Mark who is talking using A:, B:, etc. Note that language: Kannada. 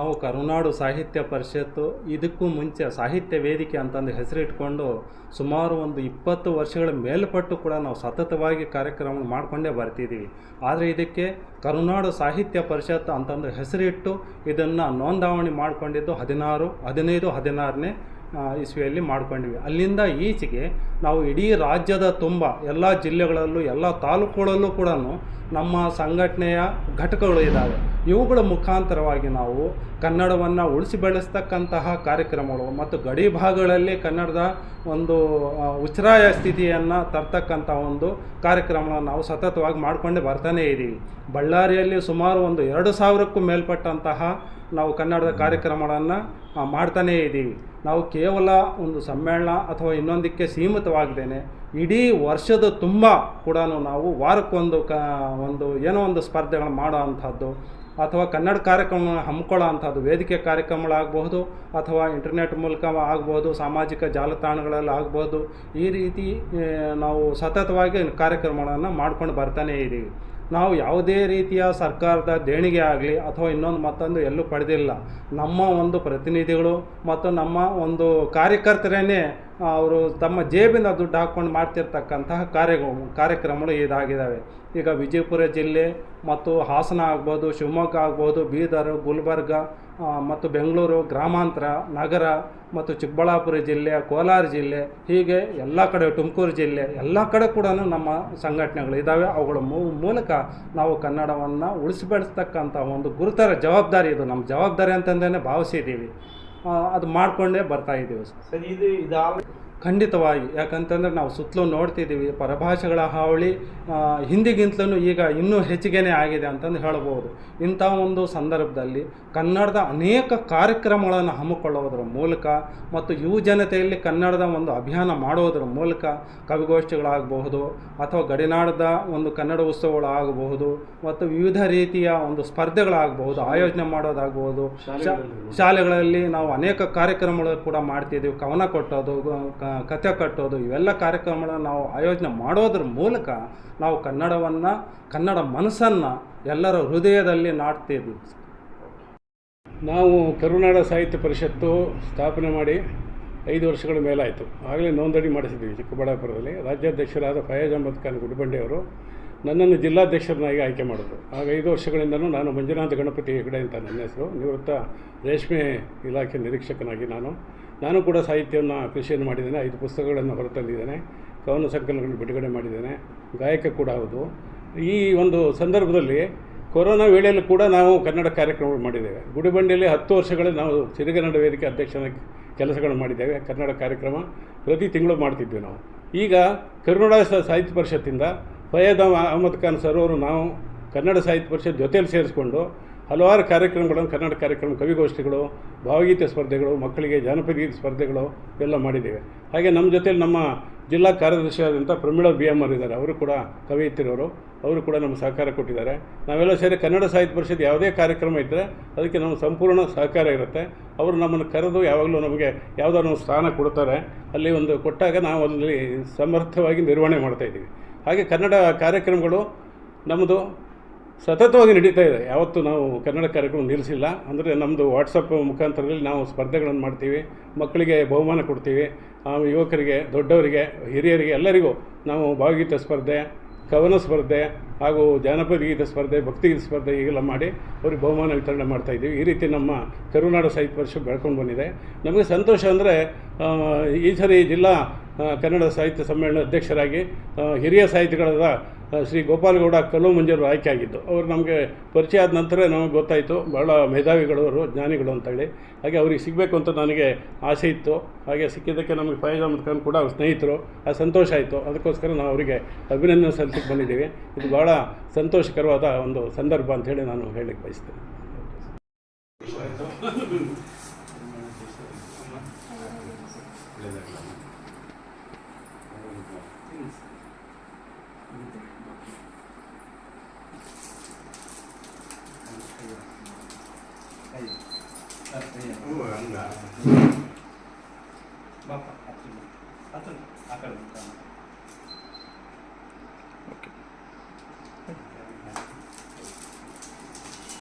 A: ನಾವು ಕರುನಾಡು ಸಾಹಿತ್ಯ ಪರಿಷತ್ತು, ಇದಕ್ಕೂ ಮುಂಚೆ ಸಾಹಿತ್ಯ ವೇದಿಕೆ ಅಂತಂದು ಹೆಸರಿಟ್ಕೊಂಡು ಸುಮಾರು ಒಂದು ಇಪ್ಪತ್ತು ವರ್ಷಗಳ ಮೇಲ್ಪಟ್ಟು ಕೂಡ ನಾವು ಸತತವಾಗಿ ಕಾರ್ಯಕ್ರಮ ಮಾಡಿಕೊಂಡೇ ಬರ್ತಿದ್ದೀವಿ. ಆದರೆ ಇದಕ್ಕೆ ಕರುನಾಡು ಸಾಹಿತ್ಯ ಪರಿಷತ್ತು ಅಂತಂದು ಹೆಸರಿಟ್ಟು ಇದನ್ನು ನೋಂದಾವಣಿ ಮಾಡಿಕೊಂಡಿದ್ದು ಹದಿನಾರು, ಹದಿನೈದು, ಹದಿನಾರನೇ ಇಸ್ವಿಯಲ್ಲಿ ಮಾಡ್ಕೊಂಡಿವಿ. ಅಲ್ಲಿಂದ ಈಚೆಗೆ ನಾವು ಇಡೀ ರಾಜ್ಯದ ತುಂಬ, ಎಲ್ಲ ಜಿಲ್ಲೆಗಳಲ್ಲೂ, ಎಲ್ಲ ತಾಲೂಕುಗಳಲ್ಲೂ ಕೂಡ ನಮ್ಮ ಸಂಘಟನೆಯ ಘಟಕಗಳು ಇದ್ದಾವೆ ಇವುಗಳ ಮುಖಾಂತರವಾಗಿ ನಾವು ಕನ್ನಡವನ್ನು ಉಳಿಸಿ ಬೆಳೆಸ್ತಕ್ಕಂತಹ ಕಾರ್ಯಕ್ರಮಗಳು ಮತ್ತು ಗಡಿ ಭಾಗಗಳಲ್ಲಿ ಕನ್ನಡದ ಒಂದು ಉಚ್ಚರಾಯ ಉಚ್ಛ್ರಾಯ ಸ್ಥಿತಿಯನ್ನು ತರ್ತಕ್ಕಂಥ ಒಂದು ಕಾರ್ಯಕ್ರಮಗಳನ್ನು ನಾವು ಸತತವಾಗಿ ಮಾಡಿಕೊಂಡೇ ಬರ್ತಾನೇ ಇದ್ದೀವಿ ಬಳ್ಳಾರಿಯಲ್ಲಿ ಸುಮಾರು ಒಂದು ಎರಡು ಸಾವಿರಕ್ಕೂ ಮೇಲ್ಪಟ್ಟಂತಹ ನಾವು ಕನ್ನಡದ ಕಾರ್ಯಕ್ರಮಗಳನ್ನು ಮಾಡ್ತಾನೇ ಇದ್ದೀವಿ ನಾವು ಕೇವಲ ಒಂದು ಸಮ್ಮೇಳನ ಅಥವಾ ಇನ್ನೊಂದಕ್ಕೆ ಸೀಮಿತವಾಗದೇನೆ ಇಡೀ ವರ್ಷದ ತುಂಬ ಕೂಡ ನಾವು ವಾರಕ್ಕೊಂದು ಕ, ಒಂದು ಏನೋ ಒಂದು ಸ್ಪರ್ಧೆಗಳು ಮಾಡೋ ಅಂಥದ್ದು, ಅಥವಾ ಕನ್ನಡ ಕಾರ್ಯಕ್ರಮ ಹಮ್ಮಿಕೊಳ್ಳೋ ಅಂಥದ್ದು, ವೇದಿಕೆ ಕಾರ್ಯಕ್ರಮಗಳಾಗಬಹುದು, ಅಥವಾ ಇಂಟರ್ನೆಟ್ ಮೂಲಕ ಆಗ್ಬೋದು ಸಾಮಾಜಿಕ ಜಾಲತಾಣಗಳಲ್ಲಿ ಆಗ್ಬೋದು ಈ ರೀತಿ ನಾವು ಸತತವಾಗಿ ಕಾರ್ಯಕ್ರಮಗಳನ್ನು ಮಾಡ್ಕೊಂಡು ಬರ್ತಾನೇ ಇದ್ದೀವಿ. ನಾವು ಯಾವುದೇ ರೀತಿಯ ಸರ್ಕಾರದ ದೇಣಿಗೆ ಆಗಲಿ ಅಥವಾ ಇನ್ನೊಂದು ಮತ್ತೊಂದು ಎಲ್ಲೂ ಪಡೆದಿಲ್ಲ. ನಮ್ಮ ಒಂದು ಪ್ರತಿನಿಧಿಗಳು ಮತ್ತು ನಮ್ಮ ಒಂದು ಕಾರ್ಯಕರ್ತರೇ ಅವರು ತಮ್ಮ ಜೇಬಿನ ದುಡ್ಡು ಹಾಕ್ಕೊಂಡು ಮಾಡ್ತಿರ್ತಕ್ಕಂತಹ ಕಾರ್ಯಗಳು ಕಾರ್ಯಕ್ರಮಗಳು ಇದಾಗಿದ್ದಾವೆ ಈಗ ವಿಜಯಪುರ ಜಿಲ್ಲೆ ಮತ್ತು ಹಾಸನ ಆಗ್ಬೋದು, ಶಿವಮೊಗ್ಗ ಆಗ್ಬೋದು, ಬೀದರ್, ಗುಲ್ಬರ್ಗ ಮತ್ತು ಬೆಂಗಳೂರು, ಗ್ರಾಮಾಂತರ, ನಗರ ಮತ್ತು ಚಿಕ್ಕಬಳ್ಳಾಪುರ ಜಿಲ್ಲೆ, ಕೋಲಾರ ಜಿಲ್ಲೆ, ಹೀಗೆ ಎಲ್ಲ ಕಡೆ, ತುಮಕೂರು ಜಿಲ್ಲೆ ಎಲ್ಲ ಕಡೆ ಕೂಡ ನಮ್ಮ ಸಂಘಟನೆಗಳು ಇದ್ದಾವೆ. ಅವುಗಳ ಮೂಲಕ ನಾವು ಕನ್ನಡವನ್ನು ಉಳಿಸಿಬೆಳೆಸ್ತಕ್ಕಂಥ ಒಂದು ಗುರುತರ ಜವಾಬ್ದಾರಿ ಇದು. ನಮ್ಮ ಜವಾಬ್ದಾರಿ ಅಂತಂದೇ ಭಾವಿಸಿದ್ದೀವಿ. ಅದು ಮಾಡಿಕೊಂಡೇ ಬರ್ತಾ ಇದ್ದೀವಿ. ಸರ್,
B: ಇದು ಇದಾದ
A: ಖಂಡಿತವಾಗಿ. ಯಾಕಂತಂದ್ರೆ ನಾವು ಸುತ್ತಲೂ ನೋಡ್ತಿದ್ದೀವಿ ಪರಭಾಷೆಗಳ ಹಾವಳಿ ಹಿಂದಿಗಿಂತಲೂ ಈಗ ಇನ್ನೂ ಹೆಚ್ಚಿಗೆನೇ ಆಗಿದೆ ಅಂತಂದು ಹೇಳ್ಬೋದು. ಇಂಥ ಒಂದು ಸಂದರ್ಭದಲ್ಲಿ ಕನ್ನಡದ ಅನೇಕ ಕಾರ್ಯಕ್ರಮಗಳನ್ನು ಹಮ್ಮಿಕೊಳ್ಳೋದ್ರ ಮೂಲಕ ಮತ್ತು ಯುವ ಜನತೆಯಲ್ಲಿ ಕನ್ನಡದ ಒಂದು ಅಭಿಯಾನ ಮಾಡೋದ್ರ ಮೂಲಕ ಕವಿಗೋಷ್ಠಿಗಳಾಗಬಹುದು ಅಥವಾ ಗಡಿನಾಡದ ಒಂದು ಕನ್ನಡ ಉತ್ಸವಗಳಾಗಬಹುದು ಮತ್ತು ವಿವಿಧ ರೀತಿಯ ಒಂದು ಸ್ಪರ್ಧೆಗಳಾಗಬಹುದು ಆಯೋಜನೆ ಮಾಡೋದಾಗಬಹುದು. ಶಾಲೆಗಳಲ್ಲಿ. ನಾವು ಅನೇಕ ಕಾರ್ಯಕ್ರಮಗಳು ಕೂಡ ಮಾಡ್ತಿದ್ದೀವಿ. ಕವನ ಕೊಟ್ಟೋದು ಕಥೆ ಕಟ್ಟೋದು, ಇವೆಲ್ಲ ಕಾರ್ಯಕ್ರಮಗಳನ್ನು ನಾವು ಆಯೋಜನೆ ಮಾಡೋದ್ರ ಮೂಲಕ ನಾವು ಕನ್ನಡವನ್ನು, ಕನ್ನಡ ಮನಸ್ಸನ್ನು ಎಲ್ಲರ ಹೃದಯದಲ್ಲಿ ನಾಡ್ತಿದ್ವಿ
C: ನಾವು ಕರುನಾಡ ಸಾಹಿತ್ಯ ಪರಿಷತ್ತು ಸ್ಥಾಪನೆ ಮಾಡಿ ಐದು ವರ್ಷಗಳ ಮೇಲಾಯಿತು. ಆಗಲೇ ನೋಂದಣಿ ಮಾಡಿಸಿದ್ವಿ ಚಿಕ್ಕಬಳ್ಳಾಪುರದಲ್ಲಿ. ರಾಜ್ಯಾಧ್ಯಕ್ಷರಾದ ಫಯಾಜ್ ಅಹಮದ್ ಖಾನ್ ಗುಡ್ಬಂಡೆಯವರು ನನ್ನನ್ನು ಜಿಲ್ಲಾಧ್ಯಕ್ಷರನ್ನಾಗಿ ಆಯ್ಕೆ ಮಾಡಿದ್ರು. ಆಗ ಐದು ವರ್ಷಗಳಿಂದಲೂ ನಾನು ಮಂಜುನಾಥ ಗಣಪತಿ ಹೆಗಡೆ ಅಂತ ನನ್ನ ಹೆಸರು. ನಿವೃತ್ತ ರೇಷ್ಮೆ ಇಲಾಖೆ ನಿರೀಕ್ಷಕನಾಗಿ ನಾನು. ನಾನು ಕೂಡ ಸಾಹಿತ್ಯವನ್ನು ಕೃಷಿಯನ್ನು ಮಾಡಿದ್ದೇನೆ, ಐದು ಪುಸ್ತಕಗಳನ್ನು ಹೊರತಂದಿದ್ದೇನೆ, ಕವನ ಸಂಕಲನಗಳನ್ನು ಬಿಡುಗಡೆ ಮಾಡಿದ್ದೇನೆ, ಗಾಯಕ ಕೂಡ ಹೌದು. ಈ ಒಂದು ಸಂದರ್ಭದಲ್ಲಿ ಕೊರೋನಾ ವೇಳೆಯಲ್ಲೂ ಕೂಡ ನಾವು ಕನ್ನಡ ಕಾರ್ಯಕ್ರಮಗಳು ಮಾಡಿದ್ದೇವೆ. ಗುಡಿಬಂಡೆಯಲ್ಲಿ ಹತ್ತು ವರ್ಷಗಳ ನಾವು ಸಿರಿಗನ್ನಡ ವೇದಿಕೆ ಅಧ್ಯಕ್ಷನ ಕೆಲಸಗಳನ್ನು ಮಾಡಿದ್ದೇವೆ. ಕನ್ನಡ ಕಾರ್ಯಕ್ರಮ ಪ್ರತಿ ತಿಂಗಳು ಮಾಡ್ತಿದ್ವಿ ನಾವು. ಈಗ ಕರ್ನಾಟಕ ಸಾಹಿತ್ಯ ಪರಿಷತ್ತಿಂದ ಫಯದ್ ಅಹ್- ಅಹಮದ್ ಖಾನ್ ಸರ್ ಅವರು ನಾವು ಕನ್ನಡ ಸಾಹಿತ್ಯ ಪರಿಷತ್ ಜೊತೆಯಲ್ಲಿ ಸೇರಿಸ್ಕೊಂಡು ಹಲವಾರು ಕಾರ್ಯಕ್ರಮಗಳನ್ನು ಕನ್ನಡ ಕಾರ್ಯಕ್ರಮ, ಕವಿಗೋಷ್ಠಿಗಳು, ಭಾವಗೀತೆ ಸ್ಪರ್ಧೆಗಳು, ಮಕ್ಕಳಿಗೆ ಜಾನಪದ ಗೀತೆ ಸ್ಪರ್ಧೆಗಳು ಎಲ್ಲ ಮಾಡಿದ್ದೇವೆ. ಹಾಗೆ ನಮ್ಮ ಜೊತೆಲಿ ನಮ್ಮ ಜಿಲ್ಲಾ ಕಾರ್ಯದರ್ಶಿಯಾದಂಥ ಪ್ರಮೀಳ ಬಿ ಎಂ ಇದ್ದಾರೆ. ಅವರು ಕೂಡ ಕವಿಯುತ್ತಿರೋರು ಅವರು ಕೂಡ ನಮ್ಮ ಸಹಕಾರ ಕೊಟ್ಟಿದ್ದಾರೆ. ನಾವೆಲ್ಲ ಸೇರಿ ಕನ್ನಡ ಸಾಹಿತ್ಯ ಪರಿಷತ್ ಯಾವುದೇ ಕಾರ್ಯಕ್ರಮ ಇದ್ದರೆ ಅದಕ್ಕೆ ನಮ್ಮ ಸಂಪೂರ್ಣ ಸಹಕಾರ ಇರುತ್ತೆ. ಅವರು ನಮ್ಮನ್ನು ಕರೆದು ಯಾವಾಗಲೂ ನಮಗೆ ಯಾವುದಾದ್ರು ಸ್ಥಾನ ಕೊಡ್ತಾರೆ. ಅಲ್ಲಿ ಒಂದು ಕೊಟ್ಟಾಗ ನಾವು ಅಲ್ಲಿ ಸಮರ್ಥವಾಗಿ ನಿರ್ವಹಣೆ ಮಾಡ್ತಾಯಿದ್ದೀವಿ ಹಾಗೆ ಕನ್ನಡ ಕಾರ್ಯಕ್ರಮಗಳು ನಮ್ಮದು ಸತತವಾಗಿ ನಡೀತಾ ಇದೆ. ಯಾವತ್ತೂ ನಾವು ಕನ್ನಡ ಕಾರ್ಯಕ್ರಮ ನಿಲ್ಲಿಸಿಲ್ಲ. ಅಂದರೆ ನಮ್ಮದು ವಾಟ್ಸಪ್ ಮುಖಾಂತರದಲ್ಲಿ ನಾವು ಸ್ಪರ್ಧೆಗಳನ್ನು ಮಾಡ್ತೀವಿ, ಮಕ್ಕಳಿಗೆ ಬಹುಮಾನ ಕೊಡ್ತೀವಿ ಯುವಕರಿಗೆ, ದೊಡ್ಡವರಿಗೆ, ಹಿರಿಯರಿಗೆ ಎಲ್ಲರಿಗೂ ನಾವು ಭಾವಗೀತ ಸ್ಪರ್ಧೆ, ಕವನ ಸ್ಪರ್ಧೆ ಹಾಗೂ ಜಾನಪದ ಗೀತ ಸ್ಪರ್ಧೆ, ಭಕ್ತಿಗೀತೆ ಸ್ಪರ್ಧೆ ಈಗೆಲ್ಲ ಮಾಡಿ ಅವ್ರಿಗೆ ಬಹುಮಾನ ವಿತರಣೆ ಮಾಡ್ತಾ ಇದ್ದೀವಿ. ಈ ರೀತಿ ನಮ್ಮ ಕರುನಾಡು ಸಾಹಿತ್ಯ ಪರಿಷತ್ ಬೆಳ್ಕೊಂಡು ಬಂದಿದೆ. ನಮಗೆ ಸಂತೋಷ ಅಂದರೆ ಈ ಸರಿ ಜಿಲ್ಲಾ ಕನ್ನಡ ಸಾಹಿತ್ಯ ಸಮ್ಮೇಳನ ಅಧ್ಯಕ್ಷರಾಗಿ ಹಿರಿಯ ಸಾಹಿತಿಗಳಾದ ಶ್ರೀ ಗೋಪಾಲಗೌಡ ಕಲ್ಲು ಮಂಜೂರು ಆಯ್ಕೆ ಆಗಿದ್ದು, ಅವರು ನಮಗೆ ಪರಿಚಯ ಆದ ನಂತರ ನಮಗೆ ಗೊತ್ತಾಯಿತು. ಭಾಳ ಮೇಧಾವಿಗಳು ಅವರು, ಜ್ಞಾನಿಗಳು ಅಂತೇಳಿ ಹಾಗೆ ಅವ್ರಿಗೆ ಸಿಗಬೇಕು ಅಂತ ನನಗೆ ಆಸೆ ಇತ್ತು. ಹಾಗೆ ಸಿಕ್ಕಿದ್ದಕ್ಕೆ ನಮಗೆ ಫೈಜ್ ಅಹಮದ್ ಖಾನ್ ಕೂಡ ಅವ್ರ ಸ್ನೇಹಿತರು. ಆ, ಸಂತೋಷ ಆಯಿತು. ಅದಕ್ಕೋಸ್ಕರ ನಾವು ಅವರಿಗೆ ಅಭಿನಂದನೆ ಸಲ್ಲಿಸಕ್ಕೆ ಬಂದಿದ್ದೀವಿ. ಇದು ಭಾಳ ಭಾಳ ಸಂತೋಷಕರವಾದ ಒಂದು ಸಂದರ್ಭ ಅಂಥೇಳಿ ನಾನು ಹೇಳಲಿಕ್ಕೆ ಬಯಸ್ತೇನೆ
B: Bapak, atur, atur, akan